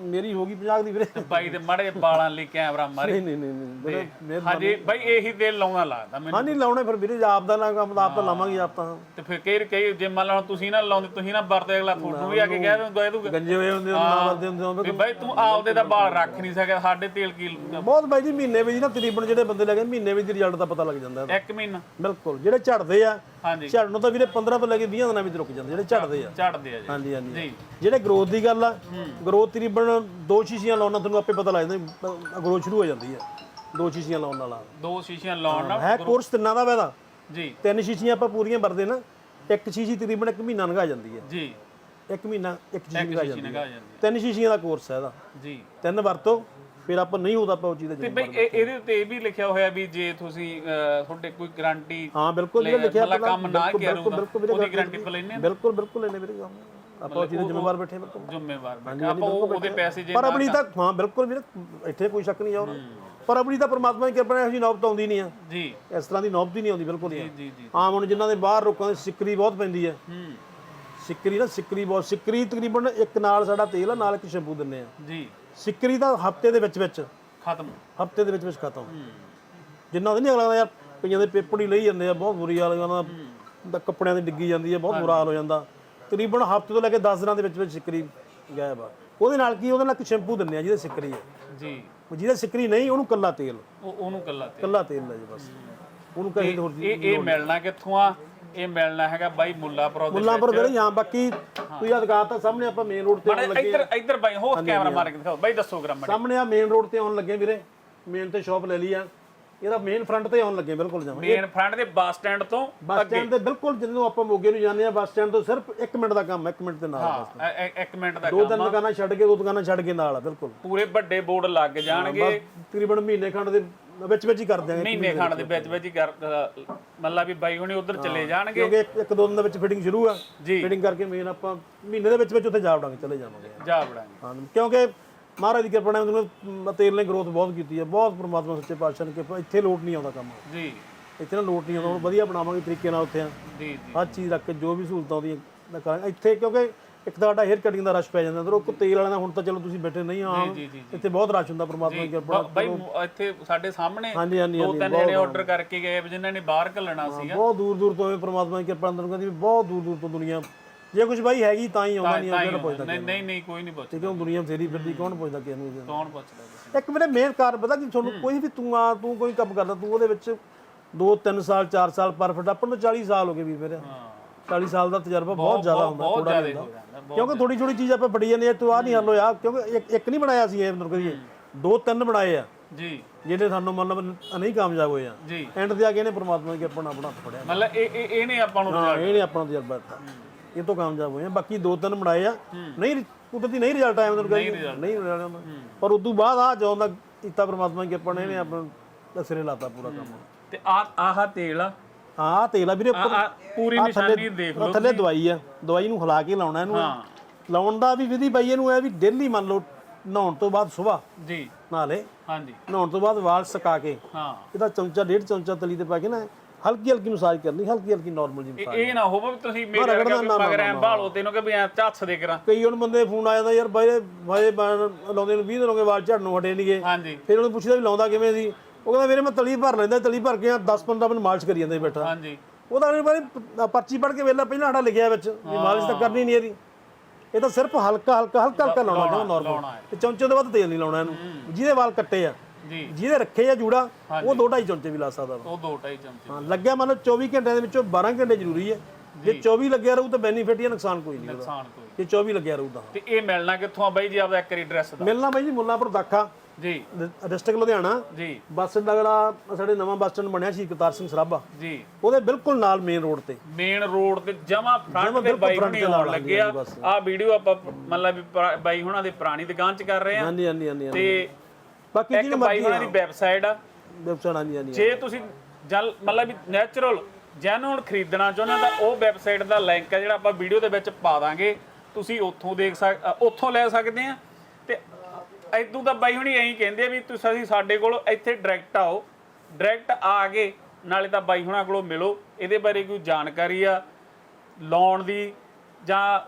ਮੇਰੀ ਹੋ ਗਈ 50 ਦੀ ਵੀਰੇ। ਤੇ ਬਾਈ ਦੇ ਮਾੜੇ ਬਾਲਾਂ ਲਈ ਕੈਮਰਾ ਮਾਰੇ। ਨਹੀਂ ਨਹੀਂ ਨਹੀਂ ਨਹੀਂ ਵੀਰੇ ਮੇਰੇ ਹਜੇ ਬਾਈ ਇਹੀ ਦਿਲ ਲਾਉਣਾ ਲੱਗਦਾ ਮੈਨੂੰ। ਹਾਂ ਨਹੀਂ ਲਾਉਣੇ ਫਿਰ ਵੀਰੇ ਆਪ ਦਾ ਲਾ ਕੰਮ ਤਾਂ ਆਪ ਤਾਂ ਲਾਵਾਂਗੇ ਆਪ ਤਾਂ। ਤੇ ਫਿਰ ਕਈ ਕਈ ਜੇ ਮੰਨ ਲਓ ਤੁਸੀਂ ਨਾ ਲਾਉਂਦੇ ਤੁਸੀਂ ਨਾ ਵਰਤੇ ਅਗਲਾ ਤੁਹਾਨੂੰ ਵੀ ਆ ਕੇ ਕਹਿ ਦਿੰਦਾ ਦੂਗਾ ਗੰਜੇ ਹੋਏ ਹੁੰਦੇ ਨਾ ਵਰਦੇ ਹੁੰਦੇ ਹੋਵੇ ਬਾਈ ਤੂੰ ਆਪਦੇ ਦਾ ਬਾਲ ਰੱਖ ਨਹੀਂ ਸਕਿਆ ਸਾਡੇ ਤੇਲ ਕੀ ਬਹੁਤ ਬਾਈ ਜੀ ਮਹੀਨੇ ਵਿੱਚ ਨਾ ਤਕਰੀਬਨ ਜਿਹੜੇ ਬੰਦੇ ਲੱਗੇ ਮਹੀਨੇ ਵਿੱਚ ਰਿਜ਼ਲਟ ਦਾ ਪਤਾ ਲੱਗ ਜਾਂਦਾ। ਇੱਕ ਮਹੀਨਾ। ਬਿਲਕੁਲ ਜਿਹੜੇ ਝੜਦੇ ਆ ਹਾਂਜੀ। ਝੜਨ ਤਾਂ ਵੀਰੇ 15 ਤੋਂ ਲੈ ਕੇ 20 ਦਿਨਾਂ ਵਿੱਚ ਰੁਕ ਜਾਂਦੇ ਜਿਹੜੇ ਝੜਦੇ ਆ। ਝੜਦੇ ਆ ਜੀ। ਹਾਂਜੀ ਹਾਂਜੀ। ਜੀ ਜਿਹੜੇ ਗਰੋਥ ਦੀ ਗੱਲ ਆ ਗਰੋਥ ਤਕਰੀਬਨ ਦੋ ਸ਼ੀਸ਼ੀਆਂ ਲਾਉਣਾ ਤੁਹਾਨੂੰ ਆਪੇ ਪਤਾ ਲੱਗ ਜਾਂਦਾ ਗਰੋਥ ਸ਼ੁਰੂ ਹੋ ਜਾਂਦੀ ਹੈ ਦੋ ਸ਼ੀਸ਼ੀਆਂ ਲਾਉਣ ਨਾਲ ਦੋ ਸ਼ੀਸ਼ੀਆਂ ਲਾਉਣ ਨਾਲ ਹੈ ਕੋਰਸ ਤਿੰਨਾਂ ਦਾ ਵੈਦਾ ਜੀ। ਤਿੰਨ ਸ਼ੀਸ਼ੀਆਂ ਆਪਾਂ ਪੂਰੀਆਂ ਵਰਦੇ ਨਾ ਇੱਕ ਸ਼ੀਸ਼ੀ ਤਕਰੀਬਨ ਇੱਕ ਮਹੀਨਾ ਲੰਘਾ ਜਾਂਦੀ ਹੈ ਜੀ। ਇੱਕ ਮਹੀਨਾ ਇੱਕ ਸ਼ੀਸ਼ੀ ਲੰਘਾ ਸ਼ੀਸ਼ੀ ਜਾਂਦੀ ਹੈ ਨਗਾ ਜਾਂਦੀ ਤਿੰਨ ਸ਼ੀਸ਼ੀਆਂ ਦਾ ਕੋਰਸ ਹੈ ਇਹਦਾ। ਜੀ। ਤਿੰਨ ਵਰਤੋ ਫਿਰ ਆਪਾਂ ਨਹੀਂ ਹੋਦਾ ਆਪਾਂ ਉਹ ਚੀਜ਼ ਦਾ ਤੇ ਬਈ ਇਹ- ਇਹਦੇ ਉੱਤੇ ਇਹ ਵੀ ਲਿਖਿਆ ਹੋਇਆ ਵੀ ਜੇ ਤੁਸੀਂ ਅਹ, ਤੁਹਾਡੇ ਕੋਈ ਗਾਰੰਟੀ ਹਾਂ ਬਿਲਕੁਲ ਵੀਰੇ ਲਿਖਿਆ ਮਤਲਬ ਕੰਮ ਨਾ ਬਿਲਕੁਲ, ਕਰੂਗਾ ਬਿਲਕੁਲ ਵੀਰੇ ਉਹਦੀ ਗਾਰੰਟੀ ਪਰ ਲੈਣੇ ਬਿਲਕੁਲ ਬਿਲਕੁਲ ਲੈਣੇ ਵੀਰੇ ਕੰਮ ਆਪਾਂ ਉਹ ਚੀਜ਼ ਦੇ ਜ਼ਿੰਮੇਵਾਰ ਬੈਠੇ ਬਿਲਕੁਲ। ਜ਼ਿੰਮੇਵਾਰ ਬੈਠੇ ਆਪਾਂ ਉਹ- ਉਹਦੇ ਪੈਸੇ ਜੇ ਪਰ ਆਪਣੀ ਤਾਂ ਹਾਂ ਬਿਲਕੁਲ ਵੀਰੇ ਇੱਥੇ ਕੋਈ ਸ਼ੱਕ ਨਹੀਂ ਆਉਣਾ ਪਰ ਆਪਣੀ ਤਾਂ ਪਰਮਾਤਮਾ ਦੀ ਕਿਰਪਾ ਨਾਲ ਇਹੋ ਜਿਹੀ ਨੌਬਤ ਆਉਂਦੀ ਨਹੀਂ ਆ। ਜੀ। ਇਸ ਤਰ੍ਹਾਂ ਦੀ ਨੌਬਤ ਹੀ ਨਹੀਂ ਆਉਂਦੀ ਬਿਲਕੁਲ ਜੀ ਜੀ। ਆਮ ਹੁਣ ਜਿਨ੍ਹਾਂ ਦੇ ਬਾਹਰ ਲੋਕਾਂ ਦੇ ਸਿੱਕਰੀ ਬਹੁਤ ਪੈਂਦੀ ਹੈ ਹੂੰ। ਸਿੱਕਰੀ ਨਾ ਸਿੱਕਰੀ ਬਹੁਤ ਸਿੱਕਰੀ ਤਕਰੀਬਨ ਇੱਕ ਨਾਲ ਸਾਡਾ ਤੇਲ ਆ ਨਾਲ ਇੱਕ ਸ਼ੈਂਪੂ ਦਿੰਨੇ ਆ। ਜੀ। ਸਿੱਕਰੀ ਤਾਂ ਹਫ਼ਤੇ ਦੇ ਵਿੱਚ ਵਿੱਚ। ਖਤਮ। ਹਫ਼ਤੇ ਦੇ ਵਿੱਚ ਵਿੱਚ ਖਤਮ। ਜਿੰਨਾ ਦੇ ਨਹੀਂ ਅਗਲਾ ਯਾਰ ਕਈਆਂ ਦੇ ਪੇਪਰ ਹੀ ਲਈ ਜਾਂਦੇ ਆ ਬਹੁਤ ਬੁਰੀ ਹਾਲ ਉਹਨਾਂ ਦਾ ਕੱਪੜਿਆਂ ਦੀ ਡਿੱਗੀ ਜਾਂਦੀ ਹੈ ਬਹੁਤ ਬੁਰਾ ਹਾਲ ਹੋ ਜਾਂਦਾ। ਤਕਰੀਬਨ ਹਫ਼ਤੇ ਤੋਂ ਲੈ ਕੇ 10 ਦਿਨਾਂ ਦੇ ਵਿੱਚ ਵਿੱਚ ਸਿੱਕਰੀ ਗਾਇਬ ਆ। ਉਹਦੇ ਨਾਲ ਕੀ ਉਹਦੇ ਨਾਲ ਇੱਕ ਸ਼ੈਂਪੂ ਦਿੰਨੇ ਆ ਜਿਹਦੇ ਸਿੱਕਰੀ ਹੈ ਜੀ। ਉਹ ਜਿਹਦੇ ਸਿੱਕਰੀ ਨਹੀਂ ਉਹਨੂੰ ਕੱਲਾ ਤੇਲ। ਉਹ ਉਹਨੂੰ ਕੱਲਾ ਤੇ ਕੱਲਾ ਤੇਲ ਲੈ ਜੀ ਬਸ। ਉਹਨੂੰ ਕਹੇ ਹੋਰ ਇਹ ਇਹ ਮਿਲਣਾ ਕਿੱਥੋਂ ਆ? ਇਹ ਮਿਲਣਾ ਹੈਗਾ ਬਾਈ ਮੁੱਲਾਪੁਰ ਦੇ ਮੁੱਲਾਂਪੁਰ ਵੇਲੇ ਹਾਂ ਬਾਕੀ ਤੁਸੀਂ ਦੁਕਾਨ ਤਾਂ ਸਾਹਮਣੇ ਆਪਾਂ ਮੇਨ ਰੋਡ ਤੇ ਆਉਣ ਮਾੜੇ ਇੱਧਰ ਇੱਧਰ ਬਾਈ ਹੋ। ਕੈਮਰਾ ਮਾਰ ਕੇ ਦਿਖਾਓ। ਬਾਈ ਦੱਸੋ ਗ੍ਰਾਮ ਸਾਹਮਣੇ ਆ ਮੇਨ ਰੋਡ ਤੇ ਆਉਣ ਲੱਗੇ ਵੀਰੇ। ਮੇਨ ਤੇ ਸ਼ਾਪ ਲੈ ਲਈ ਆ। ਇਹਦਾ ਮੇਨ ਫਰੰਟ ਤੇ ਆਉਣ ਲੱਗੇ ਬਿਲਕੁਲ ਜਾਵਾਂ ਮੇਨ ਫਰੰਟ ਦੇ ਬੱਸ ਸਟੈਂਡ ਤੋਂ ਬੱਸ ਸਟੈਂਡ ਦੇ ਬਿਲਕੁਲ ਜਦੋਂ ਆਪਾਂ ਮੋਗੇ ਨੂੰ ਜਾਂਦੇ ਆ ਬੱਸ ਸਟੈਂਡ ਤੋਂ ਸਿਰਫ 1 ਮਿੰਟ ਦਾ ਕੰਮ 1 ਮਿੰਟ ਦੇ ਨਾਲ ਹਾਂ ਇ- ਇ- ਇੱਕ ਮਿੰਟ ਦਾ ਦੋ ਤਿੰਨ ਦੁਕਾਨਾਂ ਛੱਡ ਕੇ ਦੋ ਦੁਕਾਨਾਂ ਛੱਡ ਕੇ ਨਾਲ ਆ ਬਿਲਕੁਲ। ਪੂਰੇ ਵੱਡੇ ਬੋਰਡ ਲੱਗ ਜਾਣਗੇ। ਤਕਰੀਬਨ ਮਹੀਨੇ ਖੰਡ ਦੇ ਵਿੱਚ ਵਿੱਚ ਹੀ ਕਰ ਦਿਆਂਗੇ ਮਹੀਨੇ ਖਾਣ ਦੇ ਵਿੱਚ ਵਿੱਚ ਹੀ ਕਰ ਮਤਲਬ ਵੀ ਬਾਈ ਹੁਣੀ ਉਧਰ ਚਲੇ ਜਾਣਗੇ। ਕਿਉਂਕਿ ਇੱਕ- ਦੋ ਦਿਨ ਦੇ ਵਿੱਚ ਫਿਟਿੰਗ ਸ਼ੁਰੂ ਆ। ਫਿਟਿੰਗ ਕਰਕੇ ਮੇਨ ਆਪਾਂ ਮਹੀਨੇ ਦੇ ਵਿੱਚ ਵਿੱਚ ਉੱਥੇ ਜਾ ਵੜਾਂਗੇ ਚਲੇ ਜਾਵਾਂਗੇ। ਜਾ ਵੜਾਂਗੇ। ਹਾਂ ਕਿਉਂਕਿ ਮਹਾਰਾਜ ਦੀ ਕਿਰਪਾ ਨਾਲ ਤੁਹਾਨੂੰ ਤੇਲ ਨੇ ਗਰੋਥ ਬਹੁਤ ਕੀਤੀ ਹੈ ਬਹੁਤ ਪ੍ਰਮਾਤਮਾ ਸੱਚੇ ਪਾਤਸ਼ਾਹ ਨੇ ਕਿਰਪਾ ਇੱਥੇ ਲੋਟ ਨਹੀਂ ਆਉਂਦਾ ਕੰਮ। ਜੀ। ਇੱਥੇ ਨਾ ਲੋਟ ਨਹੀਂ ਆਉਂਦਾ ਹੁਣ ਵਧੀਆ ਬਣਾਵਾਂਗੇ ਤਰੀਕੇ ਨਾਲ ਉੱਥੇ। ਆ ਜੀ ਜੀ। ਹਰ ਚੀਜ਼ ਰੱਖ ਕੇ ਜੋ ਵੀ ਸਹੂਲਤਾਂ ਉਹਦੀਆਂ ਕਰਾਂਗੇ। ਇੱਥੇ ਕਿਉਂਕਿ ਇੱਕ ਤਾਂ ਸਾਡਾ ਹੇਅਰ ਕਟਿੰਗ ਦਾ ਰਸ਼ ਪੈ ਜਾਂਦਾ ਅੰਦਰ ਉਹ ਤੇਲ ਵਾਲਿਆਂ ਦਾ ਹੁਣ ਤਾਂ ਚਲੋ ਤੁਸੀਂ ਬੈਠੇ ਨਹੀਂ ਆ। ਜੀ ਜੀ ਇੱਥੇ ਬਹੁਤ ਰਸ਼ ਹੁੰਦਾ ਪ੍ਰਮਾਤਮਾ ਦੀ ਕਿਰਪਾ ਬ- ਬਾਈ ਮ- ਇੱਥੇ ਸਾਡੇ ਸਾਹਮਣੇ ਹਾਂਜੀ ਹਾਂਜੀ ਦੋ ਹਾਂਜੀ ਤਿੰਨ ਜਣੇ ਆਰਡਰ ਕਰਕੇ ਗਏ ਵੀ ਜਿਨ੍ਹਾਂ ਨੇ ਬਾਹਰ ਘੱਲਣਾ ਸੀਗਾ। ਬਹੁਤ ਦੂਰ ਦੂਰ ਤੋਂ ਇਹ ਪ੍ਰਮਾਤਮਾ ਦੀ ਕਿਰਪਾ ਅੰਦਰ ਕਹਿੰਦੀ ਵੀ ਬਹੁਤ ਦੂਰ ਦੂਰ ਤੋਂ ਦੁਨੀਆ। ਜੇ ਕੁਝ ਬਾਈ ਹੈਗੀ ਤਾਂ ਹੀ ਆਉਂਦਾ ਨਹੀਂ ਤਾਂ ਹੀ ਆਉਂਦਾ। ਨਹੀਂ ਨਹੀਂ ਨਹੀਂ ਕੋਈ ਨਹੀਂ ਪੁੱਛਦਾ। ਠੀਕ ਹੈ ਦੁਨੀਆ ਫੇਰੀ ਫਿਰਦੀ ਕੌਣ ਪੁੱਛਦਾ ਕਿਸੇ ਨੂੰ? ਕੌਣ ਪੁੱਛਦਾ ਇੱਕ ਮੇਰੇ ਮੇਨ ਕਾਰਨ ਪਤਾ ਕਿ ਤੁਹਾਨੂੰ ਕੋਈ ਵੀ ਤੂੰ ਆ ਤੂੰ ਕੋਈ ਕੰਮ ਕਰਦਾ ਤੂੰ ਉਹਦੇ ਵਿੱਚ 2 3 ਸਾਲ 4 ਸਾਲ ਪਰਫੈਕਟ ਆਪਾਂ ਨੂੰ 40 ਸਾਲ ਹੋ ਗਏ ਵੀਰ ਮੇਰੇ। ਹਾਂ। 40 ਸਾਲ ਦਾ ਤਜਰਬਾ ਬਹੁਤ ਜ਼ਿਆਦਾ ਹੁੰਦਾ ਬਹੁਤ ਥੋੜਾ ਜ਼ਿਆਦਾ ਹੁੰਦਾ। ਕਿਉਂਕਿ ਥੋੜੀ ਥੋੜੀ ਚੀਜ਼ ਆਪਾਂ ਫੜੀ ਜਾਂਦੇ ਆ ਤੂੰ ਆ ਨਹੀਂ ਹੱਲ ਹੋਇਆ। ਕਿਉਂਕਿ ਇੱਕ ਇੱਕ ਨਹੀਂ ਬਣਾਇਆ ਸੀ ਇਹ ਮਤਲਬ ਕਰੀਏ ਦੋ ਤਿੰਨ ਬਣਾਏ ਆ। ਜੀ। ਜਿਹੜੇ ਸਾਨੂੰ ਮਤਲਬ ਨਹੀਂ ਕਾਮਯਾਬ ਹੋਏ ਆ। ਐਂਡ ਤੇ ਆ ਕੇ ਇਹਨੇ ਪ੍ਰਮਾਤਮਾ ਦੀ ਕਿਰਪਾ ਨਾਲ ਆਪਣਾ ਹੱਥ ਫੜਿਆ। ਮਤਲਬ ਇਹ ਇਹ ਇਹਨੇ ਆਪਾਂ ਨੂੰ ਹਾਂ ਇਹਨੇ ਆਪਣਾ ਤਜਰਬਾ ਦਿੱਤਾ। ਇਹ ਤੋਂ ਕਾਮਯਾਬ ਹੋਏ ਆ। ਬਾਕੀ ਦੋ ਤਿੰਨ ਬਣਾਏ ਆ। ਨਹੀਂ ਕੁਦਰਤੀ ਨਹੀਂ ਰਿਜ਼ਲਟ ਆਇਆ ਕਹੀ ਨਹੀਂ ਰਿਜ਼ਲਟ ਪਰ ਉਦੋਂ ਬਾਅਦ ਆ ਜਦੋਂ ਦਾ ਕੀਤਾ ਪ੍ਰਮਾਤਮਾ ਦੀ ਕਿਰਪਾ ਨਾਲ ਇਹਨੇ ਸਿਰੇ ਲਾਤਾ ਪੂਰਾ ਕੰਮ। ਤੇ ਆ ਆਹ ਤੇਲ ਆ ਹਾਂ ਤੇਲ ਆ ਵੀਰੇ ਉੱਪਰ ਆ ਪੂਰੀ ਆਹ ਨਿਸ਼ਾਨੀ ਦੇਖ ਲਓ ਆਹ ਥੱਲੇ ਦਵਾਈ ਆ ਦਵਾਈ ਨੂੰ ਹਿਲਾ ਕੇ ਲਾਉਣਾ ਇਹਨੂੰ। ਲਾਉਣ ਦਾ ਵੀ ਵਿਧੀ ਬਾਈ ਇਹਨੂੰ ਹੈ ਵੀ ਡੇਲੀ ਮੰਨ ਲਓ ਨਹਾਉਣ ਤੋਂ ਬਾਅਦ ਸਵੇਰ ਜੀ। ਨਾਲੇ ਹਾਂਜੀ। ਨਹਾਉਣ ਤੋਂ ਬਾਅਦ ਵਾਲ ਸੁਕਾ ਕੇ। ਹਾਂ। ਇਹਦਾ ਚਮਚਾ ਡੇਢ ਚਮਚਾ ਤਲੀ ਤੇ ਪਾ ਕੇ ਨਾ ਹਲਕੀ ਹਲਕੀ ਮਸਾਜ ਕਰਨੀ ਹਲਕੀ ਹਲਕੀ ਨਾਰਮਲ ਜੀ ਇਹ- ਮਸਾਜ। ਇਹ ਨਾ ਹੋਵੇ ਵੀ ਤੁਸੀਂ ਮੇਰੇ ਰਗੜਨਾ ਵਰਗਾ ਵੀ ਨਾ, ਨਾ, ਮਗਰ ਐ ਭਾਲੋ ਤੈਨੂੰ ਕਿ ਵੀ ਐ ਝੱਸ ਦੇ ਕਰਾਂ। ਕਈ ਹੁਣ ਬੰਦੇ ਫੋਨ ਆ ਜਾਂਦਾ ਯਾਰ ਬਾਈ ਬਾਈ ਲਾਉਂਦੇ ਨੂੰ 20 ਦਿਨ ਹੋ ਗਏ ਵਾਲ ਝੜਨ ਹਟੇ ਨਹੀਂਗੇ ਹਾਂਜੀ। ਫਿਰ ਉਹਨੂੰ ਪੁੱਛਦਾ ਵੀ ਲਾਉਂਦਾ ਕਿਵੇਂ ਸੀ? ਉਹ ਕਹਿੰਦਾ ਵੀਰੇ ਮੈਂ ਤਲੀ ਭਰ ਲੈਂਦਾ ਤਲੀ ਭਰ ਕੇ 10 15 ਮਿੰਟ ਮਾਲਿਸ਼ ਕਰੀ ਜਾਂਦਾ ਬੈਠਾ। ਹਾਂਜੀ। ਉਹਦਾ ਨਹੀਂ ਬਾਰੇ ਪਰਚੀ ਪੜ ਕੇ ਵੇਲਾ ਪਹਿਲਾਂ ਸਾਡਾ ਲਿਖਿਆ ਵਿੱਚ ਵੀ ਮਾਲਿਸ਼ ਤਾਂ ਕਰਨੀ ਨਹੀਂ ਇਹਦੀ। ਇਹ ਤਾਂ ਸਿਰਫ ਹਲਕਾ ਹਲਕਾ ਹਲਕਾ ਹਲਕਾ ਲਾਉਣਾ ਲਾਉਣਾ ਨਾਰਮਲ। ਤੇ ਚਮਚੇ ਤੋਂ ਵੱਧ ਤੇਲ ਨਹੀਂ ਲਾਉਣਾ ਇਹਨੂੰ। ਜਿਹਦੇ ਵਾਲ ਕੱਟੇ ਆ ਜੀ। ਜਿਹਦੇ ਰੱਖੇ ਆ ਜੂੜਾ ਉਹ ਦੋ ਢਾਈ ਚਮਚੇ ਵੀ ਲਾ ਸਕਦਾ ਉਹ ਦੋ ਢਾਈ ਚਮਚੇ। ਹਾਂ ਲੱਗਿਆ ਮੰਨ ਲਓ 24 ਘੰਟਿਆਂ ਦੇ ਵਿੱਚੋਂ 12 ਘੰਟੇ ਜ਼ਰੂਰੀ ਹੈ। ਜੇ 24 ਲੱਗਿਆ ਰਹੂ ਤਾਂ ਬੈਨੀਫਿਟ ਆ, ਨੁਕਸਾਨ ਕੋਈ ਨਹੀਂ ਨੁਕਸਾਨ ਕੋਈ ਜੇ 24 ਲੱਗਿਆ ਰਹੂ ਤਾਂ। ਤੇ ਇਹ ਮਿਲਣਾ ਕਿੱਥੋਂ ਆ ਬਾਈ ਜੀ ਆਪਦਾ ਇੱਕ ਐਡਰੈਸ ਦਾ? ਮਿਲਣਾ ਬਾਈ ਜੀ ਮੁੱਲਾਂਪੁਰ ਦਾਖਾ। ਜੀ। ਡਿਸਟ੍ਰਿਕਟ ਲੁਧਿਆਣਾ। ਜੀ। ਬੱਸ ਦਾ ਜਿਹੜਾ ਸਾਡੇ ਨਵਾਂ ਬੱਸ ਸਟੈਂਡ ਬਣਿਆ ਸੀ ਕਰਤਾਰ ਸਿੰਘ ਸਰਾਭਾ। ਜੀ। ਉਹਦੇ ਬਿਲਕੁਲ ਨਾਲ ਮੇਨ ਰੋਡ ਤੇ। ਮੇਨ ਰੋਡ ਤੇ ਜਮਾ ਫਰੰਟ ਤੇ ਬਾਈ ਹੁਣੀ ਆਉਣ ਲਾਉਣ ਲੱਗੇ ਆ। ਆ ਵੀਡੀਓ ਆਪਾਂ ਮਤਲਬ ਵੀ ਬਾਈ ਹੁਣਾਂ ਦੀ ਪੁਰਾਣੀ ਦੁਕਾਨ 'ਚ ਕਰ ਰਹੇ ਆ। ਹਾਂਜੀ ਹਾਂਜੀ ਹਾਂਜੀ। ਤੇ ਬਾਕੀ ਜਿਹਨੇ ਬਾਈ ਮਰਜ਼ੀ ਹੁਣਾਂ ਦੀ ਵੈਬਸਾਈਟ ਆ। ਵੈਬਸਾਈਟ ਹਾਂਜੀ ਹਾਂਜੀ ਜੇ ਤੁਸੀਂ ਜਲ ਮਤਲਬ ਵੀ ਨੈਚੁਰਲ ਜੈਨੂਨ ਖਰੀਦਣਾ ਚਾਹੁੰਦੇ ਤਾਂ ਉਹ ਵੈਬਸਾਈਟ ਦਾ ਲਿੰਕ ਹੈ ਜਿਹੜਾ ਆਪਾਂ ਵੀਡੀਓ ਦੇ ਵਿੱਚ ਪਾ ਦਾਂਗੇ। ਤੁਸੀਂ ਉੱਥੋਂ ਦੇਖ ਸਕ ਉੱਥੋਂ ਲੈ ਸਕਦੇ ਆ। ਇਦੋਂ ਤਾਂ ਬਾਈ ਹੁਣੀ ਐਂ ਕਹਿੰਦੇ ਆ ਵੀ ਤੁਸੀਂ ਅਸੀਂ ਸਾਡੇ ਕੋਲ ਇੱਥੇ ਡਾਇਰੈਕਟ ਆਓ। ਡਾਇਰੈਕਟ ਆ ਕੇ ਨਾਲੇ ਤਾਂ ਬਾਈ ਹੁਣਾਂ ਕੋਲੋਂ ਮਿਲੋ। ਇਹਦੇ ਬਾਰੇ ਕੋਈ ਜਾਣਕਾਰੀ ਆ ਲਾਉਣ ਦੀ ਜਾਂ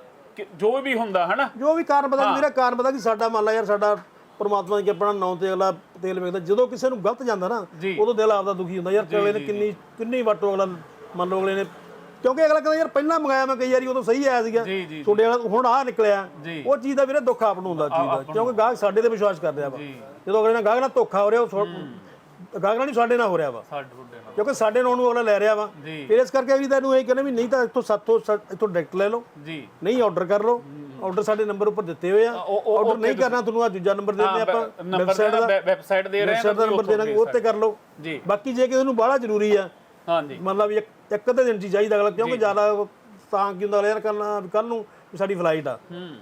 ਜੋ ਵੀ ਹੁੰਦਾ ਹਨਾ? ਜੋ ਵੀ ਕਾਰਨ ਪਤਾ ਮੇਰਾ ਕਾਰਨ ਪਤਾ ਕਿ ਸਾਡਾ ਮੰਨ ਲਾ ਯਾਰ ਸਾਡਾ ਪਰਮਾਤਮਾ ਦੀ ਆਪਣਾ ਨਾਂ ਤੇ ਅਗਲਾ ਤੇਲ ਵੇਚਦਾ ਜਦੋਂ ਕਿਸੇ ਨੂੰ ਗਲਤ ਜਾਂਦਾ ਨਾ। ਉਦੋਂ ਦਿਲ ਆਪਦਾ ਦੁਖੀ ਹੁੰਦਾ। ਯਾਰ ਨੇ ਕਿੰਨੀ ਕਿੰਨੀ ਵਾਟੋ ਅਗਲਾ ਮੰਨ ਲਓ ਅਗਲੇ ਨੇ ਕਿਉਂਕਿ ਅਗਲਾ ਕਹਿੰਦਾ ਯਾਰ ਪਹਿਲਾਂ ਮੰਗਾਇਆ ਮੈਂ ਕਈ ਵਾਰੀ ਉਦੋਂ ਸਹੀ ਆਇਆ ਸੀਗਾ। ਜੀ ਜੀ ਤੁਹਾਡੇ ਵਾਲਾ ਹੁਣ ਆਹ ਨਿਕਲਿਆ। ਜੀ। ਉਹ ਚੀਜ਼ ਦਾ ਵੀਰੇ ਦੁੱਖ ਆਪ ਨੂੰ ਹੁੰਦਾ ਚੀਜ਼ ਦਾ। ਕਿਉਂਕਿ ਗਾਹਕ ਸਾਡੇ ਤੇ ਵਿਸ਼ਵਾਸ ਕਰ ਰਿਹਾ ਵਾ ਜੀ। ਜਦੋਂ ਅਗਲੇ ਨਾਲ ਗਾਹਕ ਨਾਲ ਧੋਖਾ ਹੋ ਰਿਹਾ ਉਹ ਗਾਹਕ ਨਾਲ ਨਹੀਂ ਸਾਡੇ ਨਾਲ ਹੋ ਰਿਹਾ ਵਾ। ਸਾਡੇ ਤੁਹਾਡੇ ਨਾਲ। ਕਿਉਂਕਿ ਸਾਡੇ ਨਾਲ ਉਹਨੂੰ ਅਗਲਾ ਲੈ ਰਿਹਾ ਵਾ। ਜੀ। ਫਿਰ ਇਸ ਕਰਕੇ ਅਗਲੀ ਤੈਨੂੰ ਇਹ ਕਹਿੰਦੇ ਵੀ ਨਹੀਂ ਤਾਂ ਇੱਥੋਂ ਸਾਥੋਂ ਸਾ- ਇੱਥੋਂ ਡਾਇਰੈਕਟ ਲੈ ਲਓ। ਜੀ। ਨਹੀਂ ਆਰਡਰ ਕਰ ਲਓ। ਆਰਡਰ ਸਾਡੇ ਨੰਬਰ ਉੱਪਰ ਦਿੱਤੇ ਹੋਏ ਆ। ਉਹ- ਉਹ- ਆਰਡਰ ਨਹੀਂ ਕਰਨਾ ਤੁਹਾਨੂੰ ਆ ਦੂਜਾ ਨੰਬਰ ਦੇ ਦਿੰਦੇ ਆਪਾਂ। ਨੰਬਰ ਵੈਬਸਾਈਟ ਦਾ ਵੈਬਸਾਈਟ ਦੇ ਰਹੇ ਵੈਬਸਾਈਟ ਦਾ ਨੰਬਰ ਦੇ ਉਹ ਤੇ ਕਰ ਲਓ। ਜੀ। ਬਾਕੀ ਜੇ ਕਿਸੇ ਨੂੰ ਬਾਹਲਾ ਜ਼ਰੂਰੀ ਆ ਹਾਂਜੀ। ਮਤਲਬ ਇੱਕ ਇੱਕ ਅੱਧੇ ਦਿਨ ਚ ਹੀ ਚਾਹੀਦਾ ਅਗਲਾ ਕਿਉਂਕਿ ਜ਼ਿਆਦਾ ਤਾਂ ਕੀ ਹੁੰਦਾ ਯਾਰ ਕੱਲ ਕੱਲ ਨੂੰ ਵੀ ਸਾਡੀ ਫਲਾਈਟ ਆ।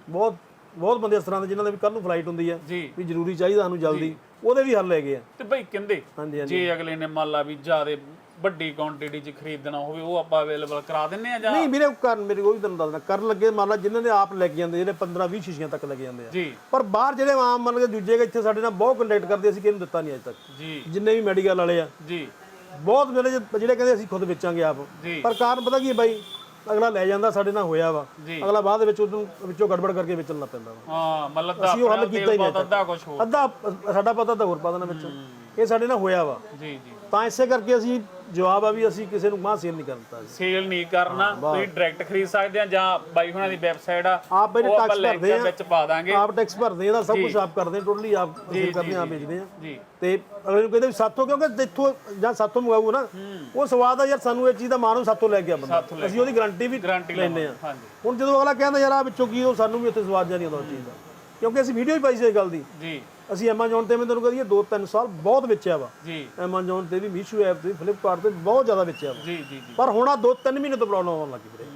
ਬਹੁਤ ਬਹੁਤ ਬੰਦੇ ਇਸ ਤਰ੍ਹਾਂ ਦੇ ਜਿਨ੍ਹਾਂ ਦੇ ਵੀ ਕੱਲ ਨੂੰ ਫਲਾਈਟ ਹੁੰਦੀ ਆ ਜੀ। ਵੀ ਜ਼ਰੂਰੀ ਚਾਹੀਦਾ ਸਾਨੂੰ ਜਲਦੀ। ਉਹਦੇ ਵੀ ਹੱਲ ਹੈਗੇ ਆ। ਤੇ ਬਈ ਕਹਿੰਦੇ ਹਾਂਜੀ ਹਾਂਜੀ। ਜੇ ਅਗਲੇ ਨੇ ਮੰਨ ਲਾ ਵੀ ਜਿਆਦੇ ਵੱਡੀ ਕੁਆਂਟੀਟੀ ਚ ਖਰੀਦਣਾ ਹੋਵੇ ਉਹ ਆਪਾਂ ਅਵੇਲੇਬਲ ਕਰਾ ਦਿੰਨੇ ਆ ਜਾਂ ਨਹੀਂ ਮੇਰੇ ਕਰਨ ਮੇਰੇ ਕੋਈ ਤੁਹਾਨੂੰ ਦੱਸਣਾ ਕਰਨ ਲੱਗੇ ਮੰਨ ਲਾ ਜਿਨ੍ਹਾਂ ਨੇ ਆਪ ਲੈ ਕੇ ਜਾਂਦੇ ਜਿਹੜੇ 15 20 ਸ਼ੀਸ਼ੀਆਂ ਤੱਕ ਲੈ ਕੇ ਜਾਂਦੇ ਆ। ਜੀ। ਪਰ ਬਾਹਰ ਜਿਹੜੇ ਆਮ ਮੰਨ ਕੇ ਦੂਜੇ ਇੱਥੇ ਸਾਡੇ ਨਾਲ ਬਹੁਤ ਕੰਟੈਕਟ ਕਰਦੇ ਅਸੀਂ ਕਿਹਨੂੰ ਦਿੱਤਾ ਨਹੀਂ ਅਜੇ ਤੱਕ। ਜੀ। ਜਿੰਨੇ ਵੀ ਮੈਡੀਕਲ ਵਾਲੇ ਆ। ਜੀ। ਬਹੁਤ ਮੇਰੇ ਜਿਹੜੇ ਕਹਿੰਦੇ ਅਸੀਂ ਖੁਦ ਵੇਚਾਂਗੇ ਆਪ। ਜੀ। ਪਰ ਕਾਰਨ ਪਤਾ ਕੀ ਹੈ ਬਾਈ? ਅਗਲਾ ਲੈ ਜਾਂਦਾ ਸਾਡੇ ਨਾਲ ਹੋਇਆ ਵਾ। ਜੀ। ਅਗਲਾ ਬਾਅਦ ਦੇ ਵਿੱਚ ਉਹਨੂੰ ਵਿੱਚੋਂ ਗੜਬੜ ਕਰਕੇ ਵੇਚਣ ਪੈਂਦਾ ਵਾ। ਹਾਂ ਮਤਲਬ ਅਸੀਂ ਉਹ ਹੱਲ ਦਾ ਕੀਤਾ ਹੀ ਨਹੀਂ ਅੱਧਾ ਕੁਝ ਹੋ ਅੱਧਾ ਸਾਡਾ ਪਤਾ ਤਾਂ ਹੋਰ ਪਾ ਦੇਣਾ ਵਿੱਚ। ਇਹ ਸਾਡੇ ਨਾਲ ਹੋਇਆ ਵਾ। ਜੀ ਜੀ। ਤਾਂ ਇਸੇ ਕਰਕੇ ਅਸੀਂ ਜਵਾਬ ਆ ਵੀ ਅਸੀਂ ਕਿਸੇ ਨੂੰ ਮਾਂ ਸੇਲ ਨਹੀਂ ਕਰਤਾ ਜੀ। ਸੇਲ ਨਹੀਂ ਕਰਨਾ। ਤੁਸੀਂ ਡਾਇਰੈਕਟ ਖਰੀਦ ਸਕਦੇ ਆ ਜਾਂ ਬਾਈ ਹੁਣਾਂ ਦੀ ਵੈਬਸਾਈਟ ਆ। ਆਪ ਆਪਾਂ ਟੈਕਸ ਭਰਦੇ ਆ। ਵਿੱਚ ਪਾ ਦਾਂਗੇ। ਆਪ ਟੈਕਸ ਭਰਦੇ ਆ ਇਹਦਾ ਸਭ ਕੁਝ ਆਪ ਕਰਦੇ ਟੋਟਲੀ ਆਪ ਸੇਲ ਕਰਦੇ ਆ ਵੇਚਦੇ ਆ। ਜੀ। ਤੇ ਅਗਲੇ ਨੂੰ ਕਹਿੰਦੇ ਵੀ ਸਾਥੋਂ ਕਿਉਂਕਿ ਇੱਥੋਂ ਜਾਂ ਸਾਥੋਂ ਮੰਗਾਊ ਨਾ ਉਹ ਸਵਾਦ ਆ ਯਾਰ ਸਾਨੂੰ ਇਹ ਚੀਜ਼ ਦਾ ਮਾਣੋ ਸਾਥੋਂ ਲੈ ਗਿਆ ਬੰਦਾ। ਅਸੀਂ ਉਹਦੀ ਗਾਰੰਟੀ ਵੀ ਲੈਂਦੇ ਆ। ਹੁਣ ਜਦੋਂ ਅਗਲਾ ਕਹਿੰਦਾ ਯਾਰ ਆ ਵਿੱਚੋਂ ਕੀ ਉਹ ਸਾਨੂੰ ਵੀ ਉੱਥੇ ਸਵਾਦ ਜਾਂ ਨਹੀਂ ਆਉਂਦਾ ਚੀਜ਼ ਦਾ। ਕਿਉਂਕਿ ਅਸੀਂ ਵੀਡੀਓ ਹੀ ਪਾਈ ਸੀ ਇਸ ਗੱਲ ਦੀ। ਜੀ। ਅਸੀਂ ਐਮਾਜ਼ੋਨ ਤੇ ਮੈਂ ਤੁਹਾਨੂੰ ਕਹਦੀ 2-3 ਸਾਲ ਬਹੁਤ ਵੇਚਿਆ ਵਾ। ਜੀ। ਐਮਾਜ਼ੋਨ ਤੇ ਵੀ ਮੀਸ਼ੋ ਐਪ ਤੇ ਫਲਿੱਪਕਾਰਟ ਤੇ ਬਹੁਤ ਜ਼ਿਆਦਾ ਵੇਚਿਆ ਵਾ। ਜੀ ਜੀ ਜੀ। ਪਰ ਹੁਣ ਆ 2-3 ਮਹੀਨੇ ਤੋਂ ਪ੍ਰੋਬਲਮ ਆਉਣ ਲੱਗੀ ਵੀਰੇ।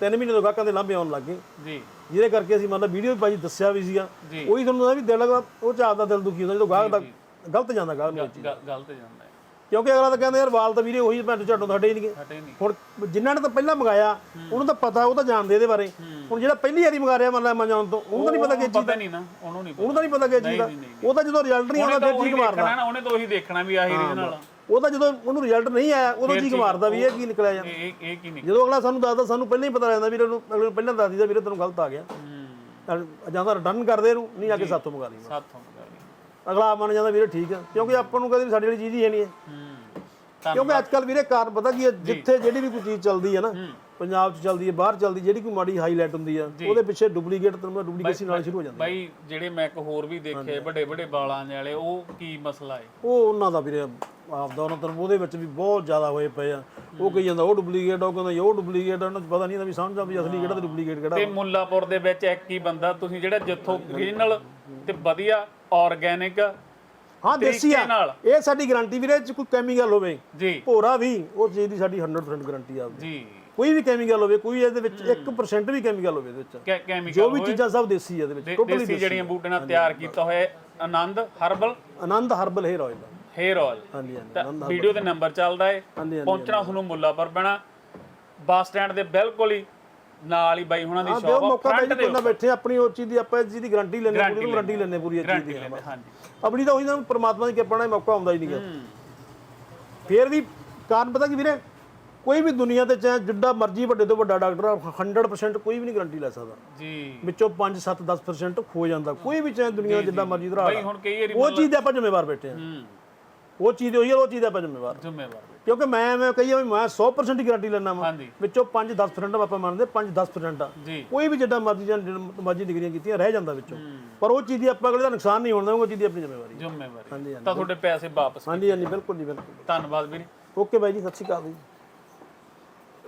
3 ਮਹੀਨੇ ਤੋਂ ਗਾਹਕਾਂ ਦੇ ਲਾਂਭੇ ਆਉਣ ਲੱਗੇ ਜੀ। ਜਿਹਦੇ ਕਰਕੇ ਅਸੀਂ ਮਤਲਬ ਵੀਡੀਓ ਵੀ ਪਾਈ ਦੱਸਿਆ ਵੀ ਸੀਗਾ। ਉਹੀ ਤੁਹਾਨੂੰ ਦੱਸਿਆ ਵੀ ਦਿਲ ਦਾ ਉਹ ਚ ਆਪਦਾ ਦਿਲ ਦੁਖੀ ਹੁੰਦਾ ਜਦੋਂ ਗਾਹਕ ਦਾ ਗਲਤ ਜਾਂਦਾ ਗਾਹਕ ਨੂੰ ਗਲਤ ਜਾਂਦਾ। ਕਿਉਂਕਿ ਅਗਲਾ ਤਾਂ ਕਹਿੰਦਾ ਯਾਰ ਵਾਲ ਤਾਂ ਵੀਰੇ ਉਹੀ ਭੈਣ ਝੱਟੋਂ ਸਾਡੇ ਹੀ ਨਹੀਂਗੇ। ਹੁਣ ਜਿਨ੍ਹਾਂ ਨੇ ਤਾਂ ਪਹਿਲਾਂ ਮੰਗਾਇਆ ਉਹਨੂੰ ਤਾਂ ਪਤਾ ਉਹ ਤਾਂ ਜਾਣਦੇ ਇਹਦੇ ਬਾਰੇ। ਹੁਣ ਜਿਹੜਾ ਪਹਿਲੀ ਵਾਰੀ ਮੰਗਾ ਰਿਹਾ ਮੰਨ ਲਾ ਐਮਾਜ਼ੋਨ ਤੋਂ ਉਹਨੂੰ ਤਾਂ ਨਹੀਂ ਪਤਾ ਕਿ ਚੀਜ਼ ਪਤਾ ਨਹੀਂ ਨਾ ਉਹਨੂੰ ਨਹੀਂ ਉਹਨੂੰ ਤਾਂ ਨਹੀਂ ਪਤਾ ਕਿ ਚੀਜ਼ ਦਾ। ਉਹ ਤਾਂ ਜਦੋਂ ਰਿਜ਼ਲਟ ਨਹੀਂ ਆਉਂਦਾ ਫਿਰ ਚੀਕ ਮਾਰਦਾ। ਉਹਨੇ ਤਾਂ ਉਹੀ ਦੇਖਣਾ ਵੀ ਆਹੀ ਰੀਜਨਲ ਉਹ ਤਾਂ ਜਦੋਂ ਉਹਨੂੰ ਰਿਜ਼ਲਟ ਨਹੀਂ ਆਇਆ ਉਦੋਂ ਚੀਕ ਮਾਰਦਾ ਵੀ ਇਹ ਕੀ ਨਿਕਲਿਆ ਜਾਂ ਇਹ ਇਹ ਕੀ ਨਹੀਂ ਜਦੋਂ ਅਗਲਾ ਸਾਨੂੰ ਦੱਸਦਾ ਸਾਨੂੰ ਪਹਿਲਾਂ ਹੀ ਪਤਾ ਲੱਗਦਾ ਵੀਰੇ ਨੂੰ ਅਗਲੇ ਨੂੰ ਪਹਿਲਾਂ ਦੱਸ ਦਿੰਦਾ ਵੀਰੇ ਤੈਨੂੰ ਗਲਤ ਆ ਗਿਆ। ਹੂੰ। ਜਾਂ ਤਾਂ ਰਿਟਰਨ ਕਰਦੇ ਇਹਨੂੰ ਨਹੀਂ ਆ ਕੇ ਸਾਥੋਂ ਮੰਗਾ ਲਈ। ਸਾਥੋਂ ਅਗਲਾ ਆਪ ਮੰਨ ਜਾਂਦਾ ਵੀਰੇ ਠੀਕ ਆ ਕਿਉਂਕਿ ਆਪਾਂ ਨੂੰ ਕਦੇ ਵੀ ਸਾਡੀ ਵਾਲੀ ਚੀਜ਼ ਹੀ ਹੈ ਨਹੀਂ ਹੈ ਤਾਂ ਕਿਉਂਕਿ ਅੱਜ ਕੱਲ ਵੀਰੇ ਕਾਰਨ ਪਤਾ ਕੀ ਹੈ ਜਿੱਥੇ ਜਿਹੜੀ ਵੀ ਕੋਈ ਚੀਜ਼ ਚੱਲਦੀ ਹੈ ਨਾ ਪੰਜਾਬ 'ਚ ਚੱਲਦੀ ਹੈ ਬਾਹਰ ਚੱਲਦੀ ਜਿਹੜੀ ਕੋਈ ਮਾੜੀ ਹਾਈਲਾਈਟ ਹੁੰਦੀ ਆ ਉਹਦੇ ਪਿੱਛੇ ਡੁਪਲੀਕੇਟ ਤੁਹਾਨੂੰ ਡੁਪਲੀਕੇਸ਼ਨ ਨਾਲ ਸ਼ੁਰੂ ਹੋ ਜਾਂਦੀ ਬਾਈ ਜਿਹੜੇ ਮੈਂ ਇੱਕ ਹੋਰ ਵੀ ਦੇਖੇ ਵੱਡੇ ਵੱਡੇ ਬਾਲਾਂ ਵਾਲੇ ਉਹ ਕੀ ਮਸਲਾ ਹੈ ਉਹ ਉਹਨਾਂ ਦਾ ਵੀਰੇ ਆਪਦਾ ਉਹਨਾਂ ਤਰ੍ਹਾਂ ਉਹਦੇ ਵਿੱਚ ਵੀ ਬਹੁਤ ਜ਼ਿਆਦਾ ਹੋਏ ਪਏ ਆ। ਉਹ ਕਹੀ ਜਾਂਦਾ ਉਹ ਡੁਪਲੀਕੇਟ ਉਹ ਕਹਿੰਦਾ ਉਹ ਡੁਪਲੀਕੇਟ ਉਹਨਾਂ ਨੂੰ ਪਤਾ ਨਹੀਂ ਹੁੰਦਾ ਵੀ ਸਮਝਦਾ ਵੀ ਅਸਲੀ ਕਿਹੜਾ ਤੇ ਡੁਪਲੀਕੇਟ ਕਿਹੜਾ ਤੇ ਮੁੱਲਾਪੁਰ ਦੇ ਵਿੱਚ ਇੱਕ ਹੀ ਬੰਦਾ ਤੁਸੀਂ ਜਿਹੜਾ ਜਿੱਥੋਂ ਓਰੀਜਨਲ ਤੇ ਵਧੀਆ ਆਰਗੈਨਿਕ ਹਾਂ ਦੇਸੀ ਆ। ਤਰੀਕੇ ਨਾਲ। ਇਹ ਸਾਡੀ ਗਾਰੰਟੀ ਵੀਰੇ ਚ ਕੋਈ ਕੈਮੀਕਲ ਹੋਵੇ ਜੀ। ਭੋਰਾ ਵੀ ਉਹ ਚੀਜ਼ ਦੀ ਸਾਡੀ 100% ਗਾਰੰਟੀ ਆ ਜੀ। ਕੋਈ ਵੀ ਕੈਮੀਕਲ ਹੋਵੇ ਕੋਈ ਇਹਦੇ ਵਿੱਚ 1% ਵੀ ਕੈਮੀਕਲ ਹੋਵੇ ਇਹਦੇ ਵਿੱਚ। ਕੈ ਕੈਮੀਕਲ ਜੋ ਵੀ ਚੀਜ਼ਾਂ ਸਭ ਦੇਸੀ ਆ ਇਹਦੇ ਵਿੱਚ ਟੋਟਲੀ ਦੇਸੀ ਜਿਹੜੀਆਂ ਬੂਟੇ ਨਾਲ ਤਿਆਰ ਕੀਤਾ ਹੋਇਆ ਹੈ, Anand herbal. Anand herbal hair oil hair oil ਹਾਂਜੀ ਹਾਂਜੀ ਤਾਂ ਵੀਡੀਓ ਤੇ ਨੰਬਰ ਚੱਲਦਾ ਹਾਂਜੀ ਹਾਂਜੀ ਪਹੁੰਚਣਾ ਤੁਹਾਨੂੰ ਮੁੱਲਾਪੁਰ ਪੈਣਾ। ਬੱਸ ਸਟੈਂਡ ਦੇ ਬਿਲਕੁਲ ਹੀ ਨਾਲ ਹੀ ਬਾਈ ਹੁਣਾਂ ਦੀ ਦਿਓ ਸ਼ਾਪ ਆ ਮੌਕਾ ਬਾਈ ਫਰੰਟ ਜੀ ਕੋਈ ਬੈਠੇ ਆਪਣੀ ਉਹ ਚੀਜ਼ ਦੀ ਆਪਾਂ ਇਸ ਚੀਜ਼ ਦੀ ਗਾਰੰਟੀ ਲੈਣੇ ਪੂਰੀ ਗਾਰੰਟੀ ਲੈਣੇ ਪੂਰੀ ਚੀਜ਼ ਦੀ ਹਾਂਜੀ। ਆਪਣੀ ਤਾਂ ਉਹੀ ਨਾ ਪਰਮਾਤਮਾ ਦੀ ਕਿਰਪਾ ਨਾਲ ਮੌਕਾ ਆਉਂਦਾ ਹੀ ਨਹੀਂਗਾ ਹੂੰ। ਫੇਰ ਵੀ ਕਾਰਨ ਪਤਾ ਕੀ ਵੀਰੇ? ਕੋਈ ਵੀ ਦੁਨੀਆ ਤੇ ਚਾਹੇ ਜਿੱਡਾ ਮਰਜ਼ੀ ਵੱਡੇ ਤੋਂ ਵੱਡਾ ਡਾਕਟਰ ਆ 100% ਕੋਈ ਵੀ ਨਹੀਂ ਗਾਰੰਟੀ ਲੈ ਸਕਦਾ। ਜੀ। ਵਿੱਚੋਂ 5 7 10% ਖੋ ਜਾਂਦਾ। ਕੋਈ ਵੀ ਚਾਹੇ ਦੁਨੀਆ ਜਿੱਡਾ ਮਰਜ਼ੀ ਧਰਾ ਬਾਈ ਹੁਣ ਕਈ ਵਾਰੀ ਉਹ ਚੀਜ਼ ਆਪਾਂ ਜ਼ਿੰਮੇਵਾਰ ਬੈਠੇ ਹੂੰ। ਉਹ ਚੀਜ਼ ਉਹੀ ਆ ਉਹ ਚੀਜ਼ ਦਾ ਆਪਾਂ ਜ਼ਿੰਮੇਵਾਰ। ਜ਼ਿੰਮੇਵਾਰ। ਵੀਰ। ਕਿਉਂਕਿ ਮੈਂ ਮੈਂ ਕਹੀਏ ਵੀ ਮੈਂ 100% ਦੀ ਗਾਰੰਟੀ ਲੈਣਾ ਵਾ। ਹਾਂਜੀ। ਵਿੱਚੋਂ 5-10% ਆਪਾਂ ਮੰਨਦੇ 5-10% ਆ। ਜੀ। ਕੋਈ ਵੀ ਜਿੱਦਾਂ ਮਰਜ਼ੀ ਜਾਂ ਜਿਹੜਾ ਮਰਜ਼ੀ ਡਿਗਰੀਆਂ ਕੀਤੀਆਂ ਰਹਿ ਜਾਂਦਾ ਵਿੱਚੋਂ। ਪਰ ਉਹ ਚੀਜ਼ ਦੀ ਆਪਾਂ ਅਗਲੇ ਦਾ ਨੁਕਸਾਨ ਨਹੀਂ ਹੋਣ ਦੇਵਾਂਗੇ ਉਹ ਚੀਜ਼ ਦੀ ਆਪਣੀ ਜ਼ਿੰਮੇਵਾਰੀ ਜ਼ਿੰਮੇਵਾਰੀ। ਹਾਂਜੀ ਤਾਂ ਤੁਹਾਡੇ ਪੈਸੇ ਵਾਪਸ ਹਾਂਜੀ ਹਾਂਜੀ ਬਿਲਕੁਲ ਜੀ ਬਿਲਕੁਲ। ਧੰਨਵਾਦ ਵੀਰੇ। ਓਕੇ ਬਾਈ ਜੀ ਸਤਿ ਸ਼੍ਰੀ ਅਕਾਲ ਜੀ।